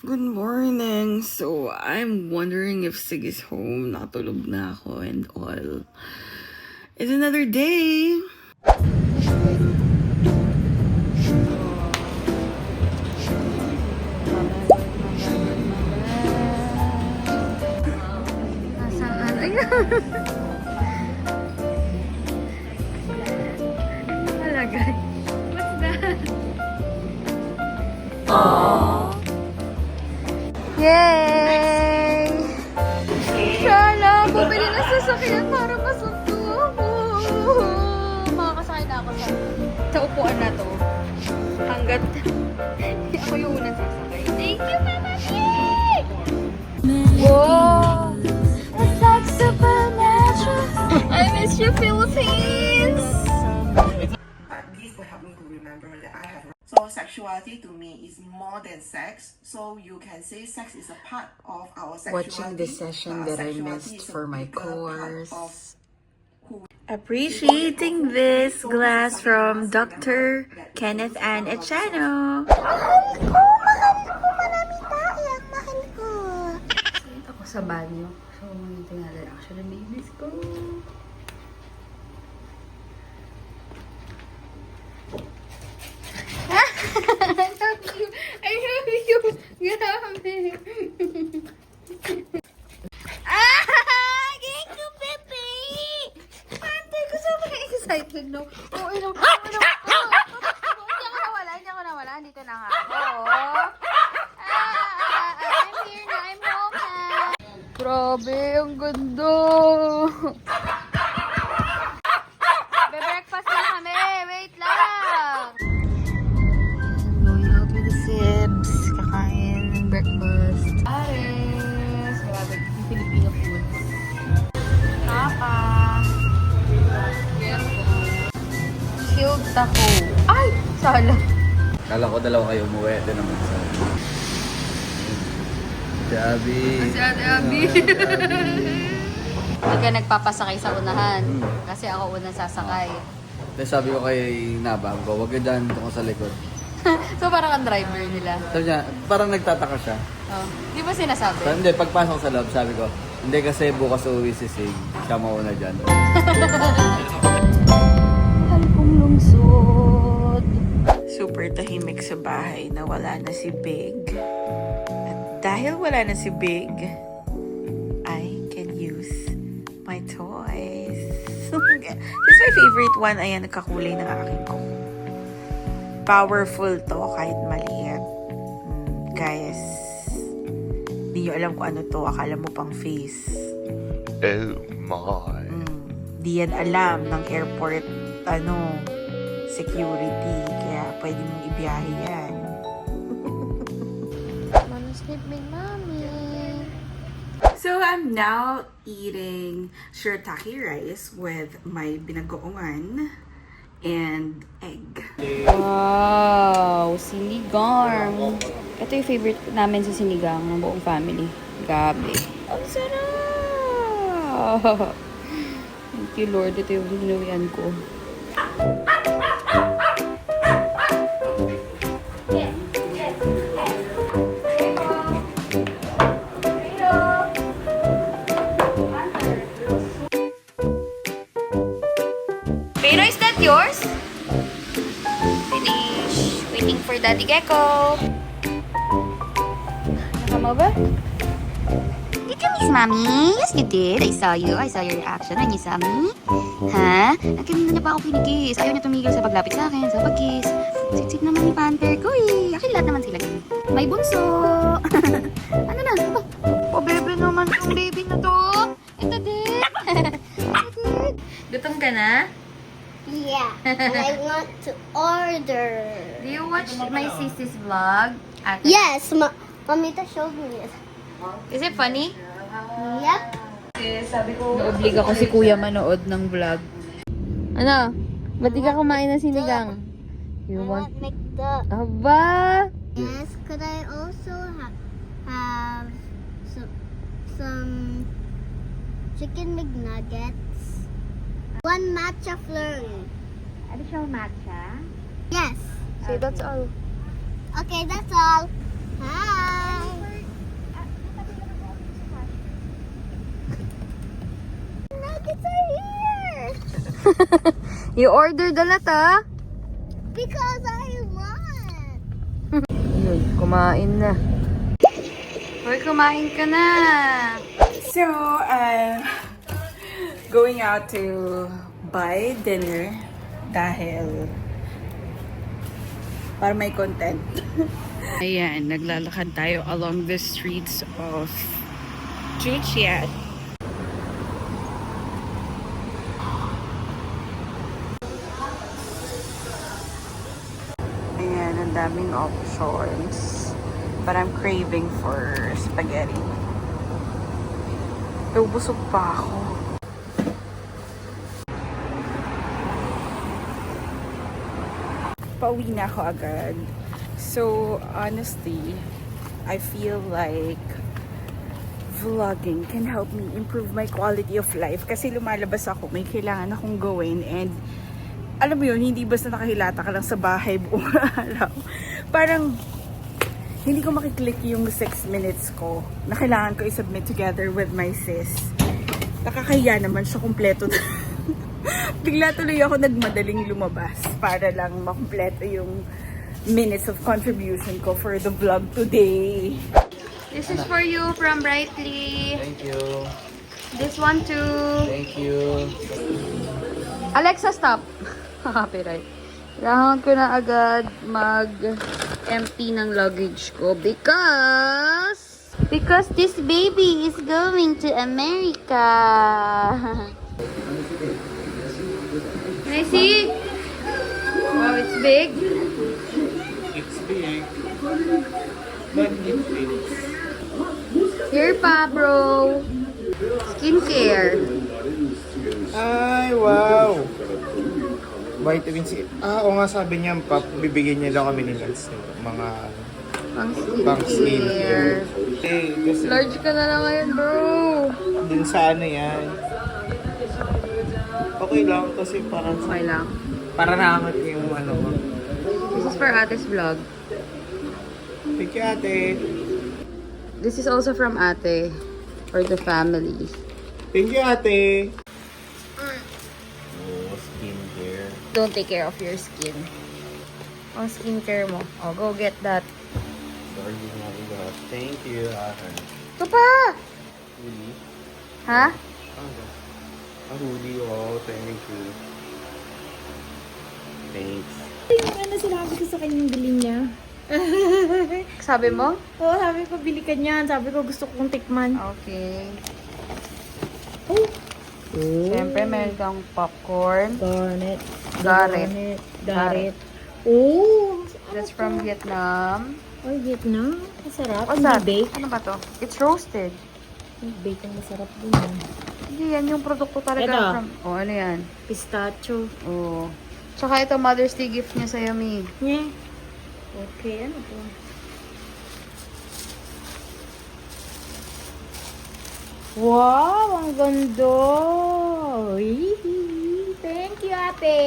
Good morning. So, I'm wondering if Sig is home. Natulog na ako and all. It's another day. Asahan. Ayun. ako yung unang sasakay. Thank you, Mama Nick! Whoa! It's like supernatural. I miss you, Philippines! But this will help me to remember that I have. So sexuality to me is more than sex. So you can say sex is a part of our sexuality. Watching the session that I missed for my course. Appreciating this glass from Dr. Kenneth Ann Echano. Ako sa banyo. So, rin actually babies ko. I love you. I love you. Grabe. ah! Gay ko, Pepe! Ate, ko sobrang excited, no? Oo, oh, ino. Oh, ino. Oh, hindi ako nawala. Hindi ako nawala. Dito na nga ako. Ah, ah, ah, I'm here na. I'm home na. Grabe, ang ganda. Be-breakfast na kami. Wait lang. Going out with the Sibs. Kakain ng breakfast. Ares. Grabe, yung Filipino food. Tapa. Chilled taco. Ay! Sala. Kala ko dalawa kayo umuwi. Ito naman sa... Si Abby. Si Ate Abby. Hindi ka nagpapasakay sa unahan. Kasi ako unang sasakay. Tapos sabi ko kay Nabang ko, wag ka dyan, doon ko sa likod. so parang ang driver nila. Sabi niya, parang nagtataka siya. Oh. Di ba sinasabi? Sabi, hindi, pagpasok sa loob, sabi ko, hindi kasi bukas uuwi si Sig. Siya mauna dyan. Halpong lungsod. Super tahimik sa bahay na wala na si Big. Dahil wala na si Big, I can use my toys. This is my favorite one. Ayan, nagkakulay ng aking ko. Powerful to kahit maliit. Mm, guys, di nyo alam kung ano to. Akala mo pang face. Oh my. Mm, di yan alam ng airport ano security kaya pwede mong ibiyahe yan Sleep with mommy. So I'm now eating shirataki rice with my binagoongan and egg. Wow! Sinigang. Ito yung favorite namin sa sinigang ng buong family. Gabi. Ang sarap! Thank you, Lord. Ito yung hinuwian ko. Pero for Daddy Gecko. Nakama ba? Did you miss Mommy? Yes, you did. I saw you. I saw your reaction when you saw me. Ha? Ang kanina niya pa ako pinigis. Ayaw niya tumigil sa paglapit sa akin, sa pagkiss. Sitsik naman ni Panther ko eh. Akin lahat naman sila ganun. May bunso. ano na? Aba, oh, bebe naman yung baby na to. Ito din. Ito din. Gutom ka na? Yeah. And I want to order. Do you watch my sister's vlog? Ate? Yes, ma Mamita showed me it. Is it funny? Yep. Naoblig ako si kuya manood ng vlog. Ano? Ba't di ka kumain ng sinigang? You want... make the Aba! Yes, could I also ha- have some, some chicken McNuggets? One matcha flurry. Additional matcha? Yes. Say that's all. Okay, that's all. Hi. Nuggets are here. you ordered the lata? Ah? Because I want. Yun, kumain na. Hoy, kumain ka na. So, I'm going out to buy dinner dahil para may content. Ayan, naglalakad tayo along the streets of Chuchiat. Ayan, ang daming options. But I'm craving for spaghetti. Pero busog pa ako. Pauwi na ako agad. So, honestly, I feel like vlogging can help me improve my quality of life kasi lumalabas ako, may kailangan akong gawin and alam mo yun, hindi basta nakahilata ka lang sa bahay buong araw. Parang hindi ko makiklik yung 6 minutes ko na kailangan ko i-submit together with my sis. Nakakahiya naman siya kumpleto. Bigla tuloy ako nagmadaling lumabas para lang makumpleto yung minutes of contribution ko for the vlog today. This is for you from Brightly. Thank you. This one too. Thank you. Alexa, stop. Copyright. Kailangan ko na agad mag-empty ng luggage ko because... Because this baby is going to America. I see? Wow, it's big. It's big, but it fits. Here pa, bro. Skincare. Ay, wow! Vitamin C. Ah, oo nga sabi niya, pap, bibigyan niya daw kami ni Lance. Mga Pang pang skincare. skincare. Eh, kasi Large ka na lang ngayon, bro. dun sa ano yan. Okay lang kasi parang Okay lang. para nakamit yung ano ko. This is for Ate's vlog. Thank you, ate. This is also from Ate. For the family. Thank you, ate. Oh, skincare. Don't take care of your skin. Ang skincare mo. Oh, go get that. Sorry, nga ba? Thank you, ate. Ito pa! Really? Ha? Ano? Ah, Rudy, oh, thank you. Thanks. Ano sinabi ko sa kanyang bilhin niya? Sabi mo? Oo, sabi ko, bili ka niyan. Sabi ko, gusto kong tikman. Okay. Oh. Siyempre, meron kang popcorn. Garnet. Garnet. Garnet. Oh! That's from Vietnam. Ay, Vietnam. Masarap. What's that? Bake. Ano ba to? It's roasted. Bake ang masarap din yan. Hindi, yan yung produkto talaga Ito. from... Oh, ano yan? Pistachio. Oh. Tsaka ito, Mother's Day gift niya sa'yo, Mi. Nye. Okay, ano to? Wow! Ang ganda! Thank you, ate!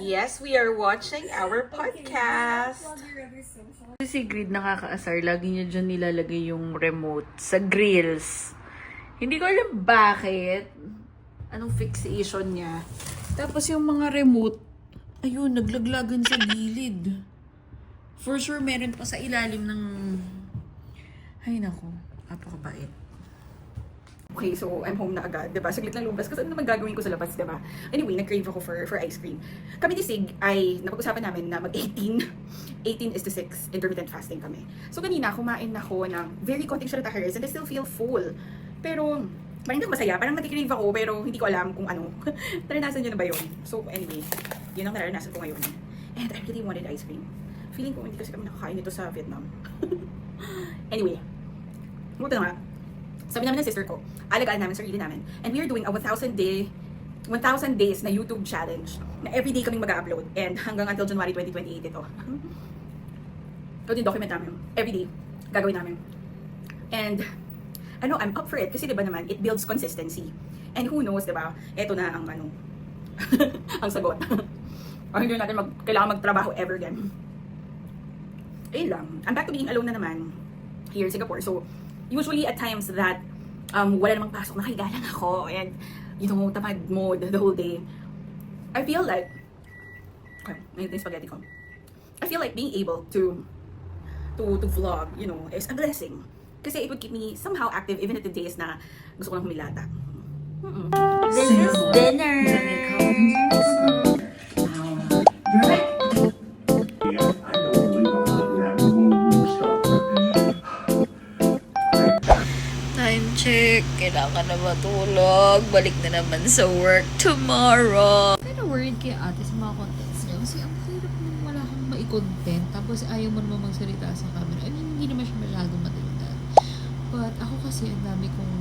Yes, we are watching our podcast. Si Grid nakakaasar, lagi niya dyan nilalagay yung remote sa grills. Hindi ko alam bakit. Anong fixation niya. Tapos yung mga remote, ayun, naglaglagan sa gilid. For sure, meron pa sa ilalim ng... Ay, nako. Apakabait. Okay, so I'm home na agad, 'di ba? Saglit lang lumabas kasi ano naman gagawin ko sa labas, 'di ba? Anyway, nag-crave ako for for ice cream. Kami ni Sig ay napag-usapan namin na mag-18. 18 is to 6 intermittent fasting kami. So kanina kumain ako ng very konting sharatahers and I still feel full. Pero parang hindi masaya, parang nag-crave ako pero hindi ko alam kung ano. Naranasan niyo na ba 'yon? So anyway, yun ang naranasan ko ngayon. And I really wanted ice cream. Feeling ko hindi kasi kami nakakain nito sa Vietnam. anyway, Buti na nga. Sabi namin ng sister ko, alagaan namin sarili namin. And we are doing a 1,000 day 1,000 days na YouTube challenge na everyday kaming mag-upload and hanggang until January 2028 ito. Ito din document namin. Everyday. Gagawin namin. And ano, I'm up for it kasi 'di ba naman, it builds consistency. And who knows, 'di ba? Ito na ang ano ang sagot. o hindi natin mag, kailangan magtrabaho ever again. Ayun lang. I'm back to being alone na naman here in Singapore. So, usually at times that um, wala namang pasok, nakahiga lang ako. And you know, tamad mode the whole day. I feel like, okay, ngayon yung spaghetti ko. I feel like being able to, to, to vlog, you know, is a blessing. Kasi it would keep me somehow active even at the days na gusto ko lang humilata. This is dinner. Time Kailangan na matulog. Balik na naman sa work tomorrow. Of worried kay ate sa mga contents niya. Kasi ang hirap nung wala kang mai-content. Tapos ayaw mo naman magsalita sa camera. I mean, hindi naman siya masyadong matalitan. But ako kasi ang dami kong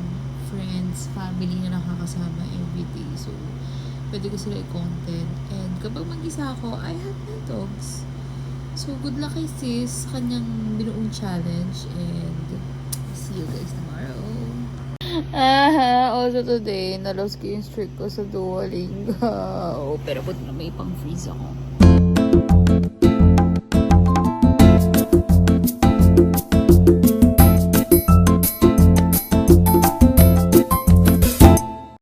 friends, family na nakakasama everyday. So, pwede ko sila i-content. And kapag mag-isa ako, I have my dogs. So, good luck kay sis sa kanyang binuong challenge. And see you guys tomorrow. Aha, also today, na-lost ko yung streak ko sa Duolingo. Pero buti na may pang-freeze ako.